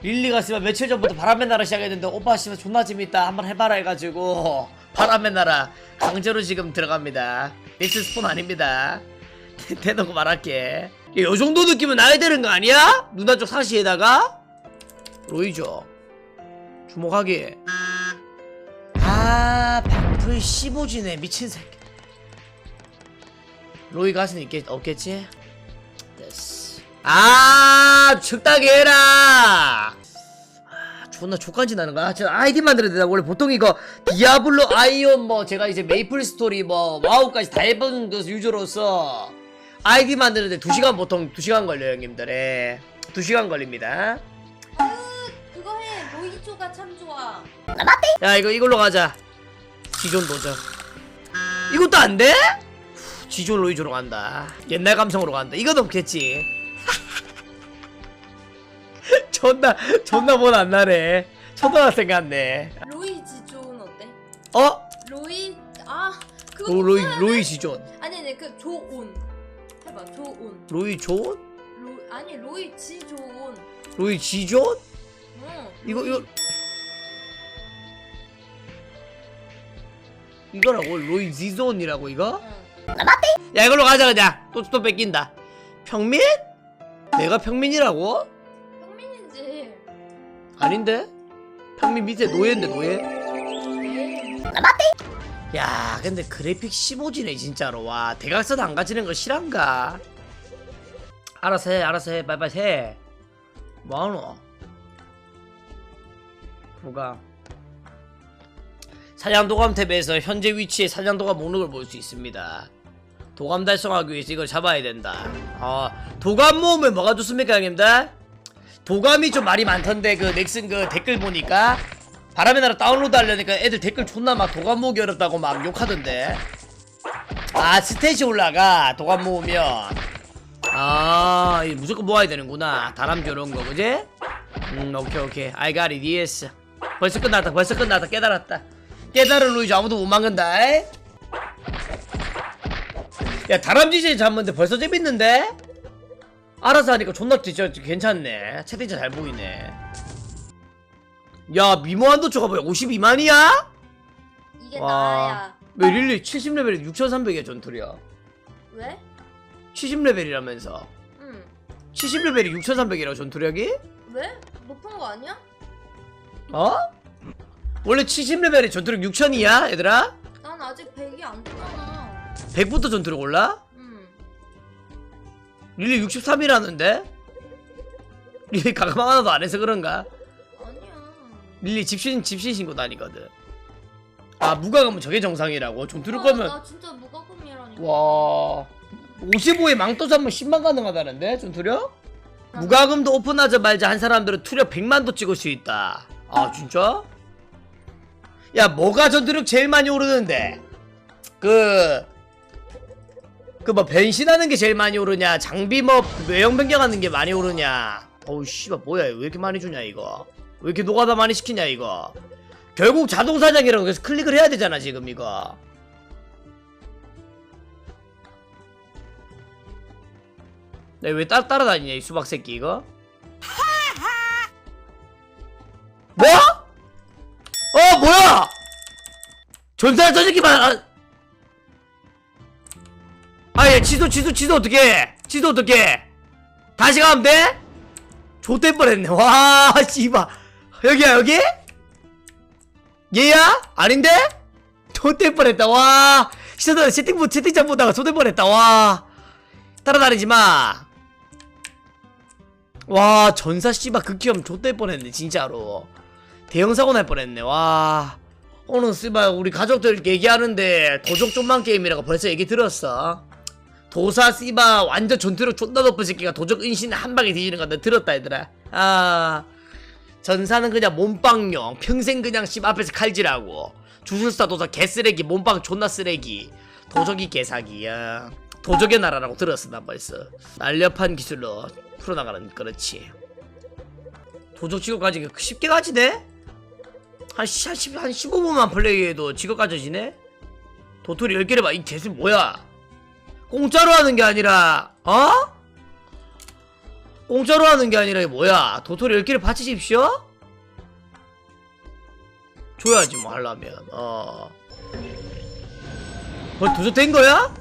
릴리가 씨발 며칠 전부터 바람의 나라 시작했는데 오빠 씨발 존나 재밌다. 한번 해봐라 해가지고 바람의 나라 강제로 지금 들어갑니다. 미스 스폰 아닙니다. 대놓고 말할게. 요 정도 느낌은 나야 되는 거 아니야? 누나 쪽 사시에다가? 로이죠. 주목하기. 아 방풀 15지네 미친 새끼 로이 가슴 있겠, 없겠지? 됐어 아 적당히 해라 아, 존나 족간지 나는 거야 저 아이디 만들어야 된다 원래 보통 이거 디아블로 아이온 뭐 제가 이제 메이플 스토리 뭐 와우까지 다 해본 그 유저로서 아이디 만드는데 2시간 보통 2시간 걸려요 형님들 예. 2시간 걸립니다 그거 해. 로이초가 참 좋아. 야 이거 이걸로 가자 지존 도전 이것도 안 돼? 후, 지존 로이조로 간다. 옛날 감성으로 간다. 이건 없겠지. 존나 존나 못안 나네. 초등학생 같네. 로이지 좋은 어때? 어? 로이? 아 그거 로, 로이 로이 지존. 아니 아니 그 조온. 해봐 조온. 로이 존? 로 아니 로이 지 조온 로이 지존? 응. 이거 로이- 이거. 이거라고? 로이 지존이라고 이거? 응. 야 이걸로 가자 그냥 또 또 뺏긴다 평민? 내가 평민이라고? 평민이지 아닌데? 평민 밑에 노예인데 노예? 에이, 야 근데 그래픽 15지네 진짜로 와 대각선 안 가지는 거 실한가? 알아서 해 알아서 해 빨리빨리 해 뭐하노? 뭐가 사냥도감 탭에서 현재 위치의 사냥도감 목록을 볼 수 있습니다 도감 달성하기 위해서 이걸 잡아야 된다. 아 도감 모으면 뭐가 좋습니까 형님들? 도감이 좀 말이 많던데 그 넥슨 그 댓글 보니까 바람의 나라 다운로드 하려니까 애들 댓글 존나 막 도감 모으기 어렵다고 막 욕하던데. 아 스탯이 올라가 도감 모으면. 아 무조건 모아야 되는구나. 다람쥐 이런 거 그지? 음 오케이 오케이. Got it yes. 벌써 끝났다 벌써 끝났다. 깨달았다. 깨달은 루이즈 아무도 못 막는다 에? 야 다람쥐 제 잡는데 벌써 재밌는데? 알아서 하니까 존나 진짜 괜찮네 채팅창 잘 보이네 야 미모 한도 저가 뭐야 52만이야? 이게 와. 나야 왜 릴리 70레벨에 6300이야 전투리야 왜? 70레벨이라면서 응 70레벨이 6300이라고 전투력이? 왜? 높은 거 아니야? 어? 원래 70레벨에 전투력 6000이야 얘들아? 난 아직 100이 안 됐잖아 100부터 전투력 올라? 응 릴리 63이라는데? 릴리 가감 하나도 안 해서 그런가? 아니야 릴리 집신 집신 신고 다니거든 아 무가감은 저게 정상이라고 전투력 와, 거면 나 진짜 무가금이라니까 와 55에 망토 잡으면 10만 가능하다는데 전투력? 무과금도 오픈하자마자 한 사람들은 투력 100만도 찍을 수 있다 아 진짜? 야 뭐가 전투력 제일 많이 오르는데 그... 그 뭐 변신하는 게 제일 많이 오르냐 장비 뭐 외형 변경하는 게 많이 오르냐 어우 씨발 뭐야 왜 이렇게 많이 주냐 이거 왜 이렇게 노가다 많이 시키냐 이거 결국 자동사냥이라고 해서 클릭을 해야 되잖아 지금 이거 네, 왜 따, 따라다니냐 이 수박 새끼 이거? 뭐? 어 뭐야? 전사 저 새끼 봐. 지도 지도 지도 어떻게? 지도 어떻게? 다시 가면 돼? 좆될 뻔했네. 와 씨발 여기야 여기? 얘야? 아닌데? 좆될 뻔했다. 와 시선 채팅부 채팅창 보다가 좆될 뻔했다. 와 따라다니지 마. 와 전사 씨발 극혐 좆될 뻔했네 진짜로 대형 사고 날 뻔했네 와 오늘 씨발 우리 가족들 얘기하는데 도적 좀만 게임이라고 벌써 얘기 들었어 도사 씨발 완전 전투력 존나 높은 새끼가 도적 은신 한 방에 뒤지는 거나 들었다 얘들아 아 전사는 그냥 몸빵용 평생 그냥 씨 앞에서 칼질하고 주술사 도사 개쓰레기 몸빵 존나 쓰레기 도적이 개사기야 도적의 나라라고 들었어 나 벌써 날렵한 기술로 풀어나가는 그렇지 도적 직업까지 쉽게 가지네? 한, 시, 한, 10, 한 15분만 플레이해도 직업 가져지네? 도토리 10개를 봐. 이 개수 뭐야? 공짜로 하는 게 아니라 어? 공짜로 하는 게 아니라 이게 뭐야? 도토리 10개를 바치십시오? 줘야지 뭐 하려면 어. 벌써 도저 된 거야?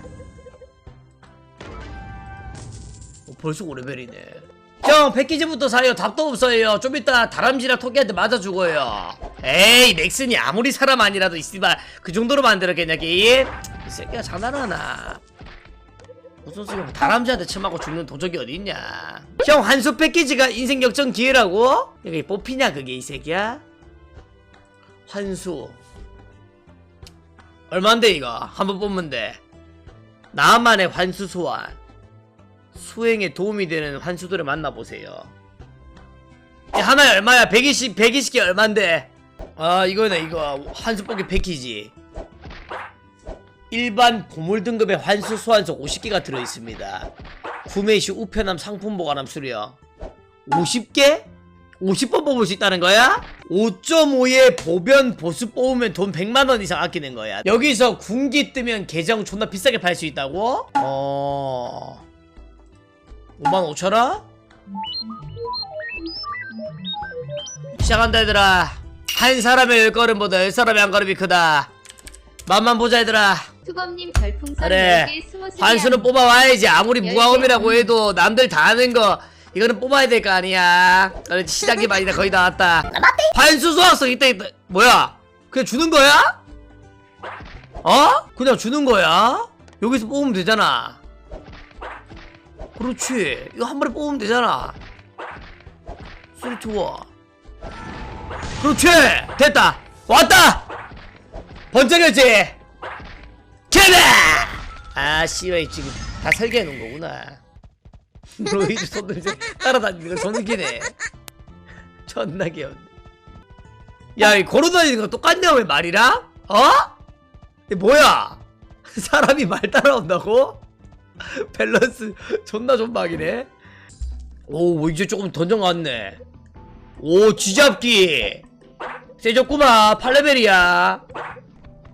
어, 벌써 5레벨이네. 형 패키지부터 사요. 답도 없어요. 좀 이따 다람쥐랑 토끼한테 맞아 죽어요. 에이 넥슨이 아무리 사람 아니라도 이씨발 그 정도로 만들었겠냐 게임 이 새끼가 장난하나 무슨 소리야? 뭐 다람쥐한테 쳐맞고 죽는 도적이 어딨냐? 형 한수 패키지가 인생 역전 기회라고? 여기 뽑히냐 그게 이 새끼야? 환수. 얼만데 이거? 한번 뽑으면 돼. 나만의 환수 소환. 수행에 도움이 되는 환수들을 만나보세요. 야, 하나에 얼마야? 120, 120개 얼만데? 아 이거네 이거. 환수 뽑기 패키지 일반 보물 등급의 환수 소환석 50개가 들어있습니다 구매 시 우편함 상품 보관함 수령 50개? 50번 뽑을 수 있다는 거야? 5.5의 보변 보수 뽑으면 돈 100만원 이상 아끼는 거야 여기서 군기 뜨면 계정 존나 비싸게 팔 수 있다고? 어... 5만 5천원? 시작한다 얘들아 한 사람의 열 걸음보다 열 사람의 한 걸음이 크다 맛만 보자 얘들아 투범님 별풍선 그래. 10개 스무스게 환수는 뽑아와야지. 아무리 열 무과금이라고 개. 해도 남들 다 하는 거 이거는 뽑아야 될 거 아니야. 그래 시작이 많이 다 거의 다 왔다. 환수 소학성 있다 있다 뭐야? 그냥 주는 거야? 어? 그냥 주는 거야? 여기서 뽑으면 되잖아. 그렇지. 이거 한 번에 뽑으면 되잖아. 쓰리 투어 그렇지. 됐다. 왔다. 번쩍였지 제발 아 씨발 지금 다 설계해 놓은 거구나. 로이드 손들 이제 따라다니는 걸 손기네. 존나 귀엽네 야 이 걸어다니는 거 똑같냐 왜 말이랑? 어? 이게 뭐야? 사람이 말 따라온다고? 밸런스 존나 존박이네. 오 이제 조금 던전 같네. 오 쥐잡기. 세졌구만 8레벨이야.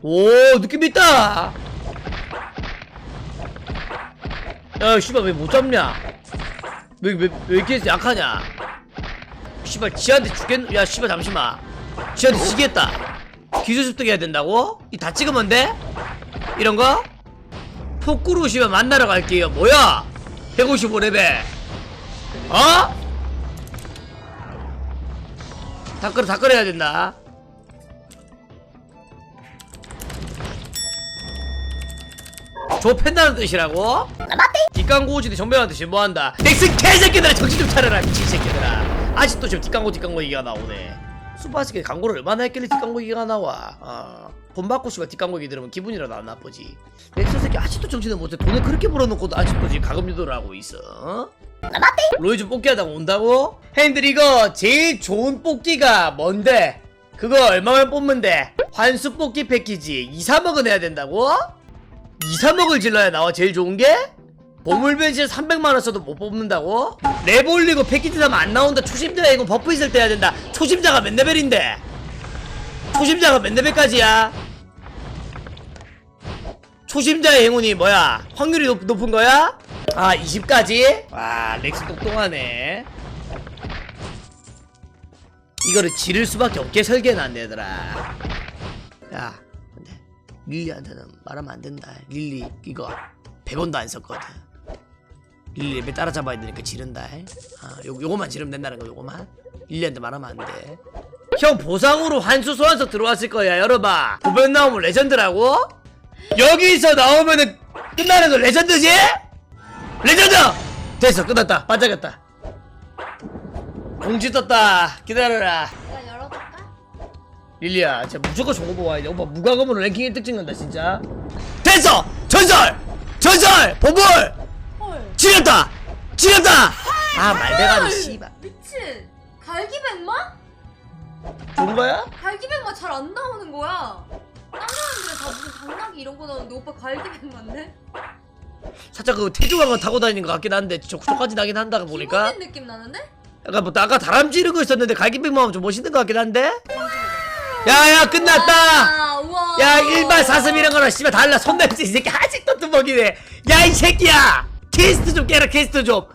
오 느낌 있다 야 씨발 왜 못 잡냐 왜 왜 왜 이렇게 약하냐 씨발 지한테 죽겠 야 씨발 잠시만 지한테 지겠다 기술 습득 해야 된다고? 이 다 찍으면 돼? 이런 거? 폭구로 씨발 만나러 갈게요 뭐야 155레벨 어? 다 끌어 다 끌어야 된다 좁힌다는 뜻이라고? 뒷광고 오지도 정배한테 신고한다 넥슨 개새끼들아 정신 좀 차려라 미친 새끼들아 아직도 지금 뒷광고 뒷광고 얘기가 나오네 수바스케 광고를 얼마나 했길래 뒷광고 얘기가 나와 어. 돈 받고 씨발 뒷광고 얘기 들으면 기분이라도 안 나쁘지 넥슨 새끼 아직도 정신을 못해 돈을 그렇게 벌어놓고도 아직도 지금 가금 유도를 하고 있어 어? 로이즈 뽑기 하다가 온다고? 형님들 이거 제일 좋은 뽑기가 뭔데? 그거 얼마만 돼? 환수 뽑기 패키지 2, 3억은 해야 된다고? 2, 3억을 질러야 나와 제일 좋은 게? 보물 변신 300만원 써도 못 뽑는다고? 랩 올리고 패키지 사면 안 나온다 초심자 이거 버프 있을 때 해야 된다 초심자가 몇 레벨인데? 초심자가 몇 레벨까지야? 초심자의 행운이 뭐야? 확률이 높, 높은 거야? 아 20까지? 와 렉스 똑똑하네 이거를 지를 수밖에 없게 설계해놨네 얘들아 야 릴리한테는 말하면 안 된다. 릴리 이거 100원도 안 썼거든. 릴리 랩에 따라잡아야 되니까 지른다. 아 요, 요거만 지르면 된다는 거 요거만? 릴리한테 말하면 안 돼 형 보상으로 환수 소환석 들어왔을 거야 열어봐 보변 나오면 레전드라고? 여기서 나오면은 끝나는 거 레전드지? 레전드! 됐어 끝났다. 반짝였다. 공지 떴다. 기다려라? 릴리야 진짜 무조건 저거 보아야 돼 오빠 무과금으로 랭킹 1등 찍는다 진짜 됐어! 전설! 전설! 보물! 헐. 지렸다! 지렸다! 아 말대가리 씨발 미친. 갈기백마? 좋은 거야? 갈기백마 잘 안 나오는 거야. 다른 사람들은 다 무슨 당나귀 이런 거 나오는데 오빠 갈기백마인데? 살짝 그 태조강을 타고 다니는 것 같긴 한데 저, 저까지 나긴 한다 보니까 기본인 느낌 나는데? 약간 뭐 아까 다람쥐 이런 거 있었는데 갈기백만 하면 좀 멋있는 것 같긴 한데 야야 끝났다 아, 우와. 야 일반 사슴 이런 거랑 씨발 달라 손 냄새 이 새끼 아직도 뚜벅이네 야 이 새끼야 퀘스트 좀 깨라 퀘스트 좀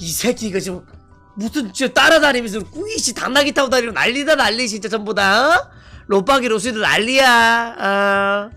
이 새끼 이거 지금 무슨 저 따라다니면서 꾸이씨 당나귀 타고 다니고 난리다 난리 진짜 전부 다 어? 로빠기 로스도 난리야 어.